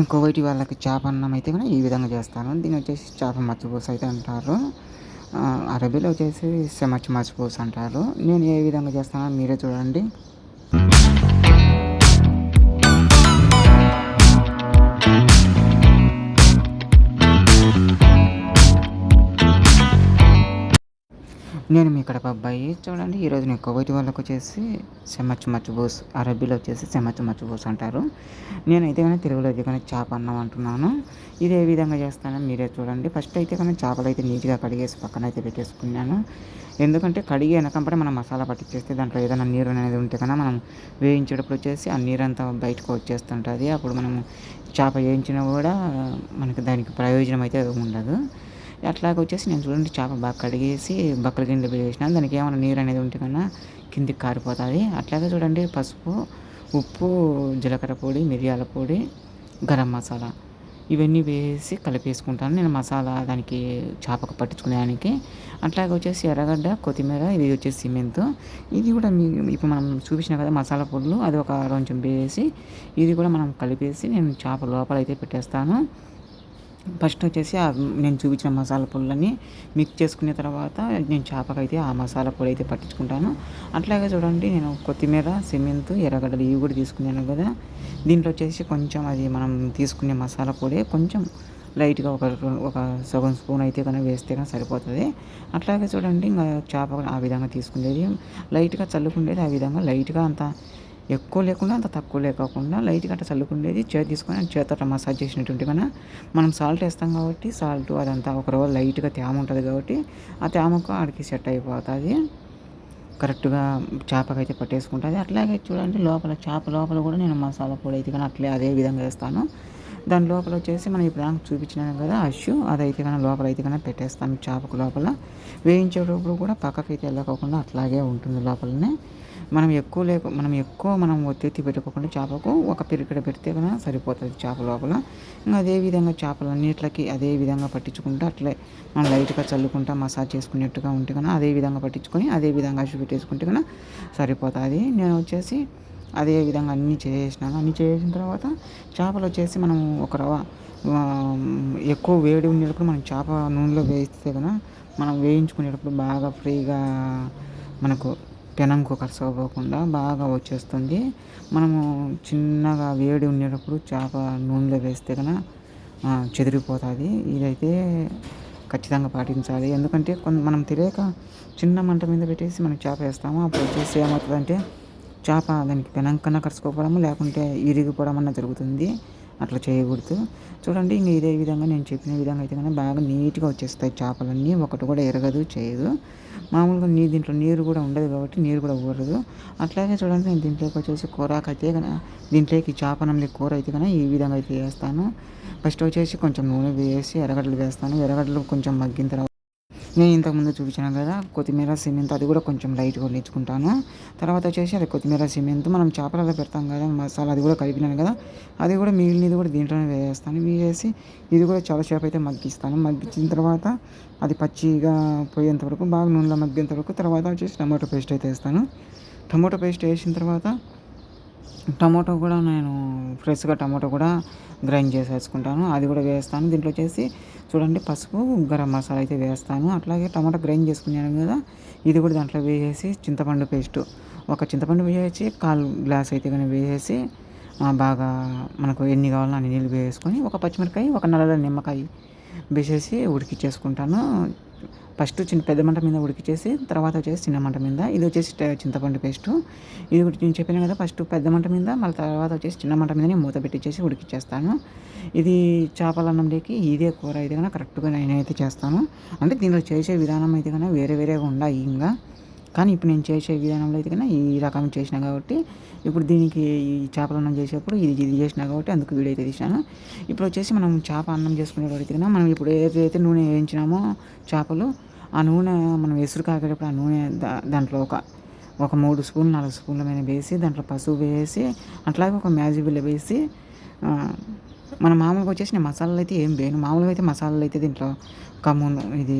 ఇంకొకటి వాళ్ళకి చేప అన్నం అయితే కూడా ఈ విధంగా చేస్తాను. దీని వచ్చేసి చేప మచ్చిపూస అయితే అంటారు. అరబీలో వచ్చేసి సెమచ్ మచ్చిపూస అంటారు. నేను ఏ విధంగా చేస్తానో మీరే చూడండి. నేను మీ కడప అబ్బాయి. చూడండి ఈరోజు నేను కువైట్ వాళ్ళకు వచ్చేసి సెమచ్ మచ్బూస్ అరబీలో వచ్చేసి సెమచ్ మచ్బూస్ అంటారు. నేనైతే కానీ తెలుగులో అయితే కానీ చేప అన్నం అంటున్నాను. ఇది ఏ విధంగా చేస్తానో మీరే చూడండి. ఫస్ట్ అయితే కానీ చేపలు అయితే నీట్గా కడిగేసి పక్కన అయితే పెట్టేసుకున్నాను. ఎందుకంటే కడిగి వెనకంపడే మనం మసాలా పట్టించేస్తే దాంట్లో ఏదైనా నీరు అనేది ఉంటే కన్నా మనం వేయించేటప్పుడు వచ్చేసి ఆ నీరంతా బయటకు వచ్చేస్తుంటుంది. అప్పుడు మనం చేప వేయించినా కూడా మనకి దానికి ప్రయోజనం అయితే ఉండదు. అట్లాగ వచ్చేసి నేను చూడండి చేప బాగా కడిగేసి బక్కల గిన్నెలో వేసిన దానికి ఏమైనా నీరు అనేది ఉంటే కన్నా కిందికి కారిపోతుంది. అట్లాగే చూడండి పసుపు ఉప్పు జీలకర్ర పొడి మిరియాల పొడి గరం మసాలా ఇవన్నీ వేసి కలిపేసుకుంటాను. నేను మసాలా దానికి చేపకు పట్టించుకునేదానికి. అట్లాగే వచ్చేసి ఎర్రగడ్డ కొత్తిమీర ఇది వచ్చేసి సిమెంట్ ఇది కూడా మీ ఇప్పుడు మనం చూపించిన కదా మసాలా పొడులు అది ఒక కొంచెం వేసి ఇది కూడా మనం కలిపేసి నేను చేప లోపల అయితే పెట్టేస్తాను. ఫస్ట్ వచ్చేసి నేను చూపించిన మసాలా పొడులని మిక్స్ చేసుకున్న తర్వాత నేను చేపకైతే ఆ మసాలా పొడి అయితే పట్టించుకుంటాను. అట్లాగే చూడండి నేను కొత్తిమీర సిమెంట్ ఎర్రగడ్డలు ఇవి కూడా తీసుకున్నాను కదా. దీంట్లో వచ్చేసి కొంచెం అది మనం తీసుకునే మసాలా పొడి కొంచెం లైట్గా ఒక ఒక సగం స్పూన్ అయితే కనుక వేస్తే కానీ సరిపోతుంది. అట్లాగే చూడండి ఇంకా చేప ఆ విధంగా తీసుకునేది. లైట్గా చల్లుకుండేది ఆ విధంగా లైట్గా అంత ఎక్కువ లేకుండా అంత తక్కువ లేకుండా లైట్గా అట్లా చల్లుకుండేది చేతి తీసుకొని చేత అట్లా మసాజ్ చేసినటువంటి మన మనం సాల్ట్ వేస్తాం కాబట్టి సాల్ట్ అదంతా ఒక రోజు లైట్గా తేమ ఉంటుంది కాబట్టి ఆ తేమకు ఆడికి సెట్ అయిపోతుంది. కరెక్ట్గా చేపకైతే పట్టేసుకుంటుంది. అట్లాగే చూడండి లోపల చేప లోపల కూడా నేను మసాలా పొడి అయితే కానీ అట్లే అదే విధంగా వేస్తాను. దాని లోపల వచ్చేసి మనం ఇప్పుడు దానికి చూపించినాను కదా అష్యూ అదైతే కానీ లోపల అయితే కానీ పెట్టేస్తాను చేపకు లోపల. వేయించేటప్పుడు కూడా పక్కకైతే వెళ్ళకోకుండా అట్లాగే ఉంటుంది లోపలనే. మనం ఎక్కువ లేక మనం ఎక్కువ మనం ఒత్తిడి పెట్టుకోకుండా చేపకు ఒక పిరికిడ పెడితే కనుక సరిపోతుంది చేప లోపల. ఇంకా అదే విధంగా చేపలన్నిట్లకి అదే విధంగా పట్టించుకుంటూ అట్లే. మనం లైట్గా చల్లుకుంటా మసాజ్ చేసుకునేట్టుగా ఉంటే కన్నా అదే విధంగా పట్టించుకొని అదే విధంగా అసి పెట్టేసుకుంటే కన్నా సరిపోతుంది. నేను వచ్చేసి అదే విధంగా అన్నీ చేసినాను. అన్నీ చేసిన తర్వాత చేపలు వచ్చేసి మనం ఒక రవ ఎక్కువ వేడి ఉండేటప్పుడు మనం చేప నూనెలో వేయిస్తే కనుక మనం వేయించుకునేటప్పుడు బాగా ఫ్రీగా మనకు పెనంకు కరసకపోకుండా బాగా వచ్చేస్తుంది. మనము చిన్నగా వేడి ఉండేటప్పుడు చేప నూనెలో వేస్తే కనుక చెదిరిపోతుంది. ఇదైతే ఖచ్చితంగా పాటించాలి. ఎందుకంటే కొంత మనం తెలియక చిన్న మంట మీద పెట్టేసి మనం చేప వేస్తాము. అప్పుడు వచ్చేసి ఏమవుతుందంటే చేప దానికి పెనంకన్నా కరుచుకోవడము లేకుంటే ఇరిగిపోవడం అన్న జరుగుతుంది. అట్లా చేయకూడదు. చూడండి ఇంక ఇదే విధంగా నేను చెప్పిన విధంగా అయితే కనుక బాగా నీట్గా వచ్చేస్తాయి చేపలన్నీ. ఒకటి కూడా ఎరగదు చేయదు. మామూలుగా నీ దీంట్లో నీరు కూడా ఉండదు కాబట్టి నీరు కూడా ఊరదు. అట్లాగే చూడండి నేను దీంట్లోకి వచ్చేసి కూరకు అయితే కనుక దీంట్లోకి చేపనంలో కూర అయితే కనుక ఈ విధంగా అయితే వేస్తాను ఫస్ట్ వచ్చేసి కొంచెం నూనె వేసి ఎర్రగడ్డలు వేస్తాను. ఎరగడ్డలు కొంచెం మగ్గిన తర్వాత నేను ఇంతకుముందు చూపించాను కదా కొత్తిమీర సిమెంట్ అది కూడా కొంచెం లైట్గా నేర్చుకుంటాను తర్వాత వచ్చేసి అది కొత్తిమీర సిమెంట్ మనం చేపలలో పెడతాం కదా మసాలా అది కూడా కలిపినాను కదా అది కూడా మిగిలినది కూడా దీంట్లోనే వేసేస్తాను. వేసి ఇది కూడా చాలా సేపు అయితే మగ్గిస్తాను. మగ్గించిన తర్వాత అది పచ్చిగా పోయేంత వరకు బాగా నూనెలో మగ్గేంత వరకు తర్వాత వచ్చేసి టమాటో పేస్ట్ అయితే వేస్తాను. టమాటో పేస్ట్ వేసిన తర్వాత టమాటో కూడా నేను ఫ్రెష్గా టమాటో కూడా గ్రైండ్ చేసి వేసుకుంటాను అది కూడా వేస్తాను. దీంట్లో వచ్చేసి చూడండి పసుపు గరం మసాలా అయితే వేస్తాను. అట్లాగే టమాటా గ్రైండ్ చేసుకున్నాను కదా ఇది కూడా దాంట్లో వేసేసి చింతపండు పేస్ట్. ఒక చింతపండు వేసేసి కాలు గ్లాస్ అయితే కానీ వేసేసి బాగా మనకు ఎన్ని కావాలో అన్ని నీళ్ళు వేసుకొని ఒక పచ్చిమిరకాయ ఒక నల్ల నిమ్మకాయ వేసేసి ఉడికిచ్చేసుకుంటాను. ఫస్ట్ చిన్న పెద్ద మంట మీద ఉడికిచ్చేసి తర్వాత వచ్చేసి చిన్న మంట మీద. ఇది వచ్చేసి చింతపండు పేస్టు. ఇది ఒకటి నేను చెప్పాను కదా ఫస్ట్ పెద్ద మంట మీద మళ్ళీ తర్వాత వచ్చేసి చిన్న మంట మీద నేను మూత పెట్టించేసి ఉడికిచ్చేస్తాను. ఇది చేపల అన్నంలోకి ఇదే కూర అయితే కన్నా కరెక్ట్గా నేనైతే చేస్తాను. అంటే దీనిలో చేసే విధానం అయితే కన్నా వేరే వేరేగా ఉన్నాయి ఇంకా. కానీ ఇప్పుడు నేను చేసే విధానంలో అయితే కన్నా ఈ రకం చేసిన కాబట్టి ఇప్పుడు దీనికి ఈ చేపల అన్నం చేసేప్పుడు ఇది ఇది చేసిన కాబట్టి అందుకు వీడియో అయితే తీసాను ఇప్పుడు వచ్చేసి మనం చేప అన్నం చేసుకునేటప్పుడు అయితే మనం ఇప్పుడు ఏదైతే నూనె వేయించినామో చేపలు ఆ నూనె మనం ఎసురు కాకేటప్పుడు ఆ నూనె దాంట్లో ఒక ఒక మూడు స్పూన్లు నాలుగు స్పూన్ల మీద వేసి దాంట్లో పసుపు వేసి అట్లాగే ఒక మ్యాజిబిల్ వేసి మన మామూలుగా వచ్చేసి నేను మసాలాలు అయితే ఏం వేయను మామూలుగా అయితే మసాలాలు అయితే దీంట్లో కమ్మున్ ఇది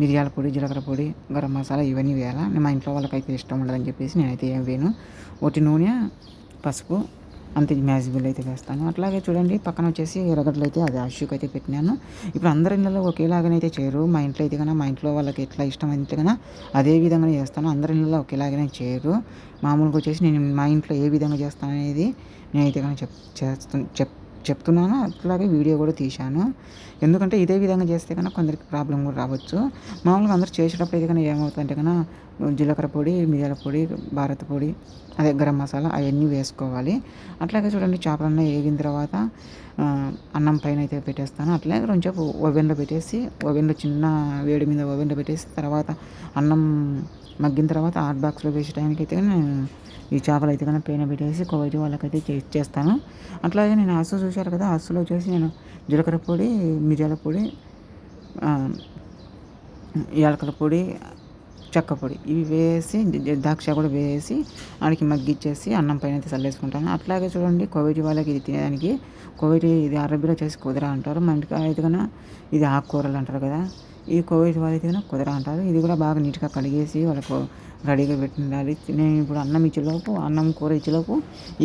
మిరియాల పొడి జీలకర్ర పొడి గరం మసాలా ఇవన్నీ వేయాలా? మా ఇంట్లో వాళ్ళకైతే ఇష్టం ఉండదని చెప్పేసి నేనైతే ఏం వేయను. ఒకటి నూనె పసుపు అంత మ్యాజిబుల్ అయితే వేస్తాను. అట్లాగే చూడండి పక్కన వచ్చేసి ఎర్రగడ్డలు అయితే అది అష్యూకి అయితే పెట్టినాను. ఇప్పుడు అందరి ఇళ్ళలో ఒకేలాగానైతే చేయరు. మా ఇంట్లో అయితే కన్నా మా ఇంట్లో వాళ్ళకి ఎట్లా ఇష్టం అయితే కన్నా అదే విధంగా చేస్తాను. అందరి ఇళ్ళలో ఒకేలాగానే చేయరు. మామూలుగా వచ్చేసి నేను మా ఇంట్లో ఏ విధంగా చేస్తాను అనేది నేనైతే కానీ చెప్ చేస్తు చెప్ చెప్తున్నాను. అట్లాగే వీడియో కూడా తీశాను. ఎందుకంటే ఇదే విధంగా చేస్తే కనుక కొందరికి ప్రాబ్లం కూడా రావచ్చు. మామూలుగా అందరూ చేసేటప్పుడు అయితే ఏమవుతుందంటే కన్నా జీలకర్ర పొడి మిరియాల పొడి భారత పొడి అదే గరం మసాలా అవన్నీ వేసుకోవాలి. అట్లాగే చూడండి చేపలన్నీ వేగిన తర్వాత అన్నం పైన అయితే పెట్టేస్తాను. అట్లాగే కొంచెంసేపు ఓవెన్లో పెట్టేసి ఓవెన్లో చిన్న వేడి మీద ఓవెన్లో పెట్టేసి తర్వాత అన్నం మగ్గిన తర్వాత హాట్ బాక్స్లో వేసే అయితే నేను ఈ చేపలు అయితే కన్నా పైన పెట్టేసి కొవ్వటి వాళ్ళకైతే చేస్తాను. అట్లాగే నేను అస్సు చూశారు కదా అస్సులో వచ్చేసి నేను జీలకర్ర పొడి మిరియాల పొడి యాలకల పొడి చెక్క పొడి ఇవి వేసి ద్రాక్ష కూడా వేసి ఆడికి మగ్గిచ్చేసి అన్నం పైన అయితే చల్లేసుకుంటాను. అట్లాగే చూడండి కోవిడ్ వాళ్ళకి ఇది తినేదానికి కోవిడ్ ఇది అరబీలో చేసి కుదర అంటారు. మా ఇంటికి అయితే కన్నా ఇది ఆకుకూరలు అంటారు కదా ఈ కోవిడ్ వాళ్ళకి కుదర అంటారు. ఇది కూడా బాగా నీట్గా కడిగేసి వాళ్ళకు రెడీగా పెట్టి ఉండాలి నేను ఇప్పుడు అన్నం ఇచ్చేలోపు అన్నం కూర ఇచ్చేలోపు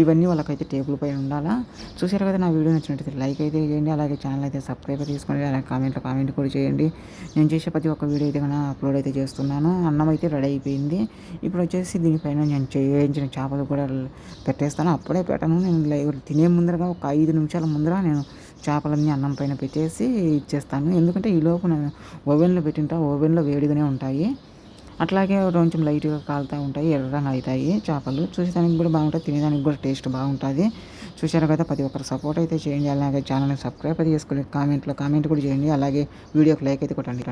ఇవన్నీ వాళ్ళకైతే టేబుల్ పై ఉండాలా. చూసారు కదా నా వీడియో నచ్చినట్టయితే లైక్ అయితే చేయండి. అలాగే ఛానల్ అయితే సబ్స్క్రైబ్ తీసుకోండి అలాగే కామెంట్లో కామెంట్ కూడా చేయండి. నేను చేసే ప్రతి ఒక్క వీడియో అయితే కన్నా అప్లోడ్ అయితే చేస్తున్నాను. అన్నం అయితే రెడీ అయిపోయింది. ఇప్పుడు వచ్చేసి దీనిపైన నేను చేయించిన చేపలు కూడా పెట్టేస్తాను. అప్పుడే పెట్టను. నేను తినే ముందరగా ఒక ఐదు నిమిషాల ముందర నేను చేపలన్నీ అన్నం పైన పెట్టేసి ఇచ్చేస్తాను. ఎందుకంటే ఈ నేను ఓవెన్లో పెట్టింటా ఓవెన్లో వేడిగానే ఉంటాయి. అట్లాగే కొంచెం లైట్గా కాలుతూ ఉంటాయి ఎర్రగా అవుతాయి చేపలు. చూసేదానికి కూడా బాగుంటుంది తినేదానికి కూడా టేస్ట్ బాగుంటుంది. చూసారు కదా ప్రతి ఒక్కరు సపోర్ట్ అయితే చేయండి. అలాగే ఛానల్ని సబ్స్క్రైబ్ అయితే చేసుకోండి. కామెంట్లో కామెంట్ కూడా చేయండి. అలాగే వీడియోకి లైక్ అయితే కొట్టండి.